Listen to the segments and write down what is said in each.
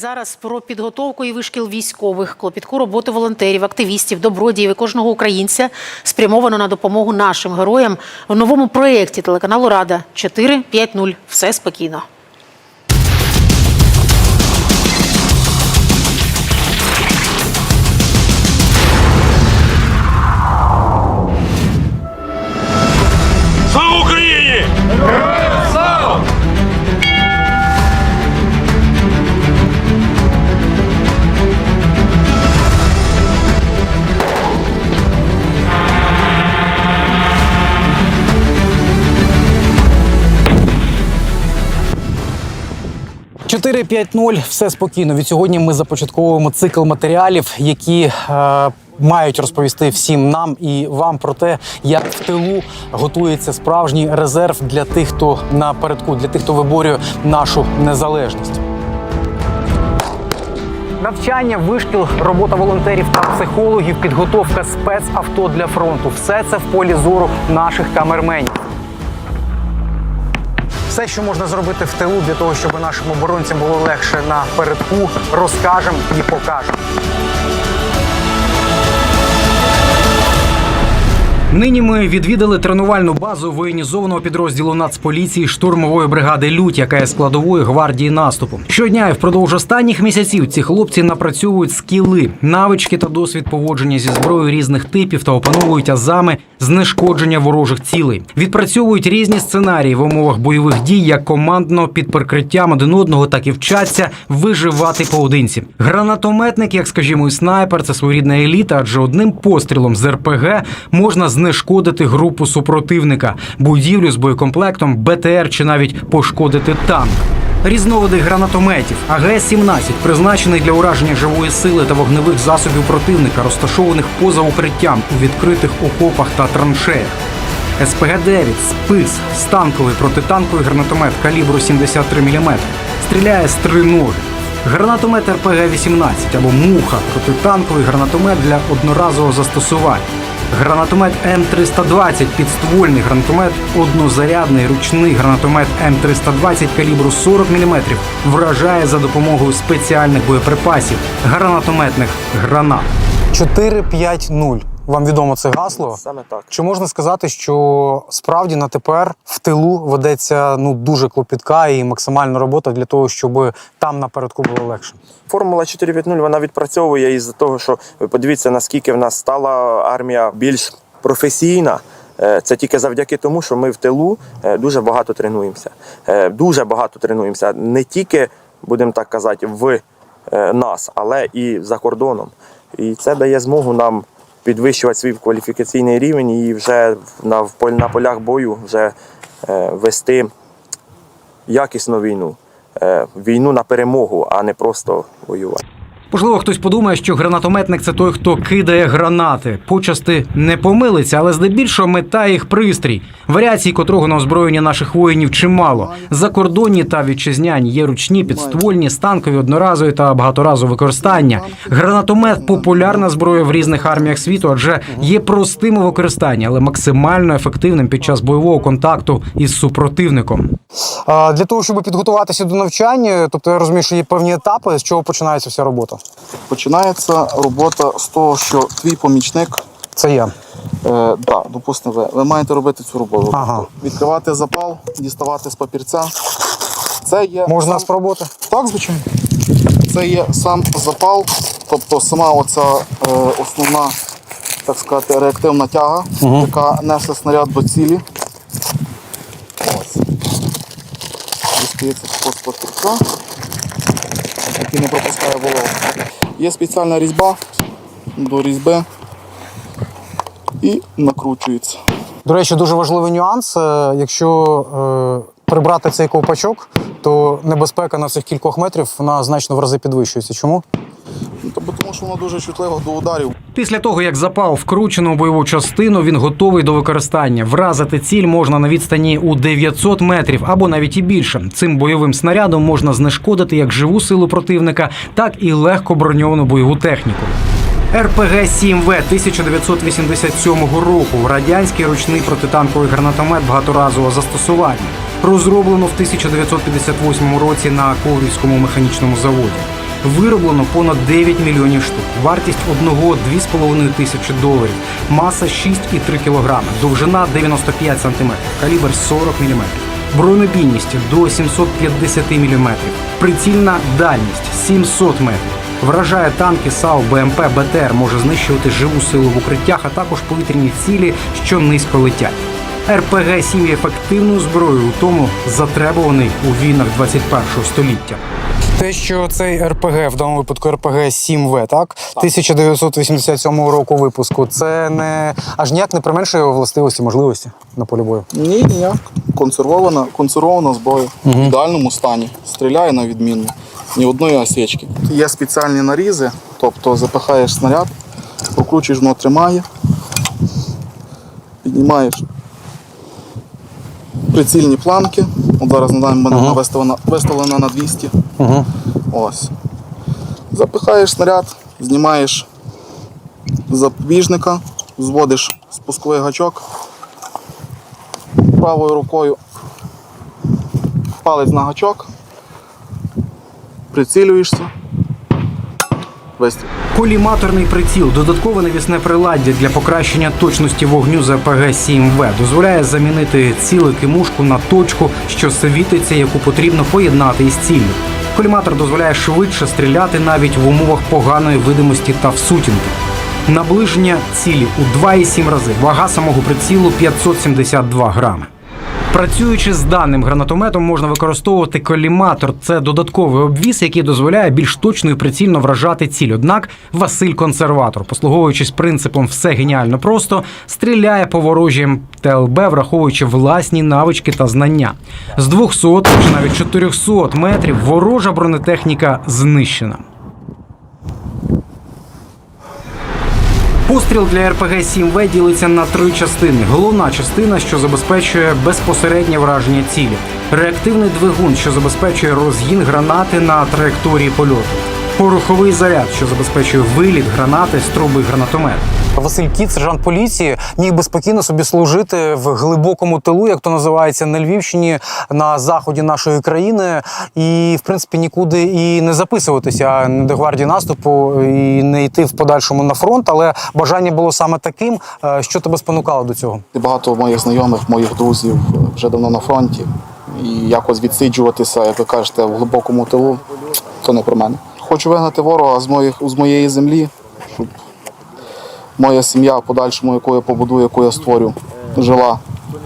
Зараз про підготовку і вишкіл військових, клопітку роботи волонтерів, активістів, добродіїв і кожного українця спрямовано на допомогу нашим героям в новому проєкті телеканалу Рада 4.5.0. Все спокійно. 4.5.0 – все спокійно. Від сьогодні ми започатковуємо цикл матеріалів, які е, мають розповісти всім нам і вам про те, як в тилу готується справжній резерв для тих, хто напередку, для тих, хто виборює нашу незалежність. Навчання, вишкіл, робота волонтерів та психологів, підготовка спецавто для фронту все це в полі зору наших камерменів. Все, що можна зробити в тилу для того, щоб нашим оборонцям було легше на передку, розкажемо і покажемо. Нині ми відвідали тренувальну базу воєнізованого підрозділу Нацполіції штурмової бригади Лють, яка є складовою гвардії наступу. Щодня і впродовж останніх місяців ці хлопці напрацьовують скіли, навички та досвід поводження зі зброєю різних типів та опановують азами знешкодження ворожих цілей. Відпрацьовують різні сценарії в умовах бойових дій, як командно під прикриттям один одного, так і вчаться виживати поодинці. Гранатометник, як скажімо, і снайпер, це своєрідна еліта, адже одним пострілом з РПГ можна знешкодити групу супротивника, будівлю з боєкомплектом, БТР чи навіть пошкодити танк. Різновиди гранатометів АГС-17 призначений для ураження живої сили та вогневих засобів противника, розташованих поза укриттям у відкритих окопах та траншеях. СПГ-9 спис станковий протитанковий гранатомет калібру 73 мм. Стріляє з три ноги. Гранатомет РПГ-18 або муха протитанковий гранатомет для одноразового застосування. Гранатомет М320 підствольний гранатомет, однозарядний ручний гранатомет М320 калібру 40 мм вражає за допомогою спеціальних боєприпасів гранатометних гранат. 4-5-0. Вам відомо це гасло? Саме так. Чи можна сказати, що справді на тепер в тилу ведеться ну дуже клопітка і максимальна робота для того, щоб там напередку було легше? Формула 4.5.0 вона відпрацьовує із-за того, що ви подивіться, наскільки в нас стала армія більш професійна. Е, Це тільки завдяки тому, що ми в тилу е, дуже багато тренуємося. Е, Дуже багато тренуємося. Не тільки, будемо так казати, в нас, але і за кордоном. І це дає змогу нам підвищувати свій кваліфікаційний рівень і вже на, на полях бою вже е, вести якісну війну. Е, Війну на перемогу, а не просто воювати. Можливо, хтось подумає, що гранатометник це той, хто кидає гранати. Почасти не помилиться, але здебільшого мета їх пристрій, варіацій котрого на озброєнні наших воїнів чимало. Закордонні та вітчизняні є ручні, підствольні, станкові, одноразові та багаторазове використання. Гранатомет популярна зброя в різних арміях світу, адже є простим у використанні, але максимально ефективним під час бойового контакту із супротивником. Для того, щоб підготуватися до навчання, тобто я розумію, що є певні етапи, з чого починається вся робота. Починається робота з того, що твій помічник, Це я. е, да, допустимо, ви, ви маєте робити цю роботу. Ага. Відкривати запал, діставати з папірця. Це є Можна сам- спробувати? Так, звичайно. Це є сам запал, тобто сама оця е, основна, так сказати, реактивна тяга, яка несе снаряд до цілі. Ось. Дістається з папірця, який не пропускає вологу. Є спеціальна різьба до різьби і накручується. До речі, дуже важливий нюанс. Е, Якщо е, прибрати цей ковпачок, то небезпека на цих кількох метрів вона значно в рази підвищується. Чому? Ну, Тобто, тому що воно дуже чутливо до ударів. Після того, як запал вкручено у бойову частину, він готовий до використання. Вразити ціль можна на відстані у 900 метрів або навіть і більше. Цим бойовим снарядом можна знешкодити як живу силу противника, так і легко броньовану бойову техніку. РПГ-7В 1987 року радянський ручний протитанковий гранатомет багаторазового застосування. Розроблено в 1958 році на Коврівському механічному заводі. Вироблено понад 9 мільйонів штук. Вартість одного 2,5 тисячі доларів. Маса 6,3 кг. Довжина 95 см. Калібр 40 мм. Бронебійність до 750 мм. Прицільна дальність 700 метрів. Вражає танки САУ, БМП, БТР, може знищувати живу силу в укриттях, а також повітряні цілі, що низько летять. РПГ 7 є ефективною зброєю, у тому затребуваний у війнах 21 століття. Те, що цей РПГ, в даному випадку РПГ 7В, так? 1987 року випуску, це не аж ніяк не применшує його властивості, можливості на полі бою. Ні, ніяк. Консервована, консервована зброя в ідеальному стані. Стріляє на відмінно. Ні одної осечки. Є спеціальні нарізи, тобто запихаєш снаряд, прокручуєш, воно тримає, піднімаєш прицільні планки. От зараз на даний момент вона виставлена, виставлена на 200. Ось. Запихаєш снаряд, знімаєш з запобіжника, зводиш спусковий гачок правою рукою палець на гачок, прицілюєшся, вистріл. Коліматорний приціл, додаткове навісне приладдя для покращення точності вогню з РПГ 7В дозволяє замінити цілик і мушку на точку, що світиться, яку потрібно поєднати із ціллю. Коліматор дозволяє швидше стріляти навіть в умовах поганої видимості та в сутінки. Наближення цілі у 2,7 рази. Вага самого прицілу 572 грами. Працюючи з даним гранатометом, можна використовувати коліматор. Це додатковий обвіс, який дозволяє більш точно і прицільно вражати ціль. Однак Василь консерватор, послуговуючись принципом все геніально просто, стріляє по ворожім ТЛБ, враховуючи власні навички та знання. З 200 чи навіть 400 метрів ворожа бронетехніка знищена. Постріл для РПГ 7В ділиться на три частини. Головна частина, що забезпечує безпосереднє враження цілі, реактивний двигун, що забезпечує розгін гранати на траєкторії польоту, пороховий заряд, що забезпечує виліт гранати з труби гранатомету. Василь Кіт, сержант поліції, міг би спокійно собі служити в глибокому тилу, як то називається, на Львівщині, на заході нашої країни, і в принципі нікуди і не записуватися до гвардії наступу і не йти в подальшому на фронт. Але бажання було саме таким, Е, що тебе спонукало до цього. Багато моїх знайомих, моїх друзів вже давно на фронті. І якось відсиджуватися, як ви кажете, в глибокому тилу, то не про мене. Хочу вигнати ворога з, моїх, з моєї землі, щоб моя сім'я, в подальшому, яку я побудую, яку я створю, жила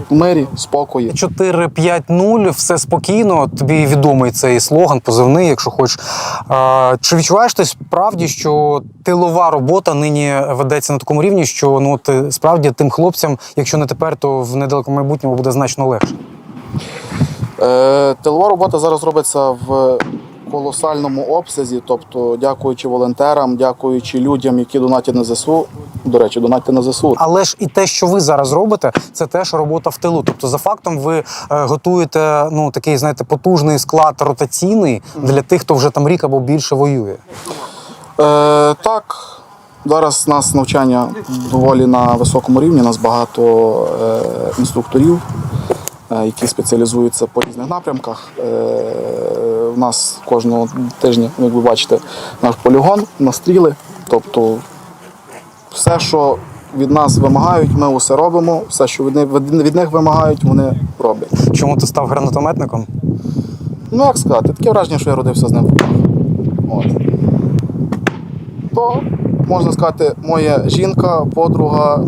в мирі, спокої. 4-5-0, все спокійно. Тобі відомий цей слоган, позивний, якщо хочеш. А, чи відчуваєш ти справді, що тилова робота нині ведеться на такому рівні, що ну ти справді тим хлопцям, якщо не тепер, то в недалекому майбутньому буде значно легше? Е, тилова робота зараз робиться в колосальному обсязі, тобто дякуючи волонтерам, дякуючи людям, які донатять на ЗСУ. До речі, донатьте на ЗСУ. Але ж і те, що ви зараз робите, це теж робота в тилу. Тобто, за фактом, ви е, готуєте ну такий, знаєте, потужний склад ротаційний для тих, хто вже там рік або більше воює. Е, так, зараз у нас навчання доволі на високому рівні. У нас багато е, інструкторів, які спеціалізуються по різних напрямках. Е, у нас кожного тижня, як ви бачите, наш полігон, настріли. Тобто все, що від нас вимагають, ми усе робимо. Все, що від них, від них вимагають, вони роблять. Чому ти став гранатометником? Ну, як сказати, таке враження, що я родився з ним. От. То, можна сказати, моя жінка, подруга.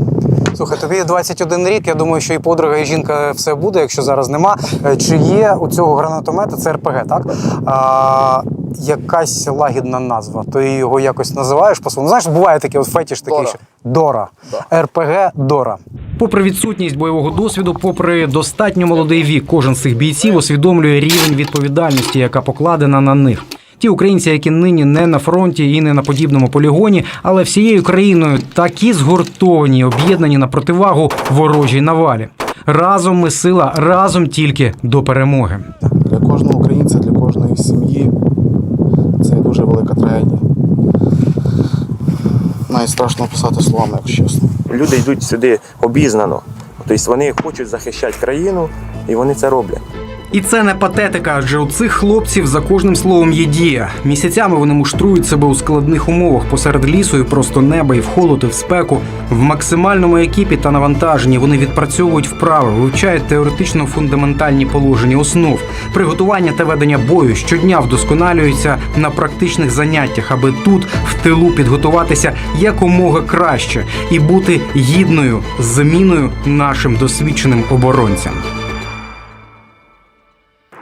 Слухай, тобі 21 рік. Я думаю, що і подруга, і жінка все буде, якщо зараз нема. Е, Чи є у цього гранатомета, це РПГ, так? А, якась лагідна назва. Ти його якось називаєш по своєму. Знаєш, буває таке от фетіш такий, Дора. що Дора. РПГ Дора. Попри відсутність бойового досвіду, попри достатньо молодий вік, кожен з цих бійців усвідомлює рівень відповідальності, яка покладена на них. Ті українці, які нині не на фронті і не на подібному полігоні, але всією країною такі згуртовані, об'єднані на противагу ворожій навалі. Разом ми сила, разом тільки до перемоги. Для кожного українця, для кожної сім'ї це дуже велика трагедія. Навіть страшно описати словами, якщо чесно. Люди йдуть сюди обізнано. Тобто вони хочуть захищати країну і вони це роблять. І це не патетика, адже у цих хлопців за кожним словом є дія. Місяцями вони муштрують себе у складних умовах посеред лісу і просто неба, і в холод, і в спеку. В максимальному екіпі та навантаженні вони відпрацьовують вправи, вивчають теоретично фундаментальні положення основ. Приготування та ведення бою щодня вдосконалюються на практичних заняттях, аби тут в тилу підготуватися якомога краще і бути гідною заміною нашим досвідченим оборонцям.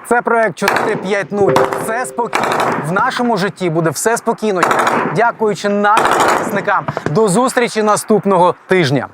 Це проект 4.5.0. Все спокійно. В нашому житті буде все спокійно. Дякуючи нашим захисникам. До зустрічі наступного тижня.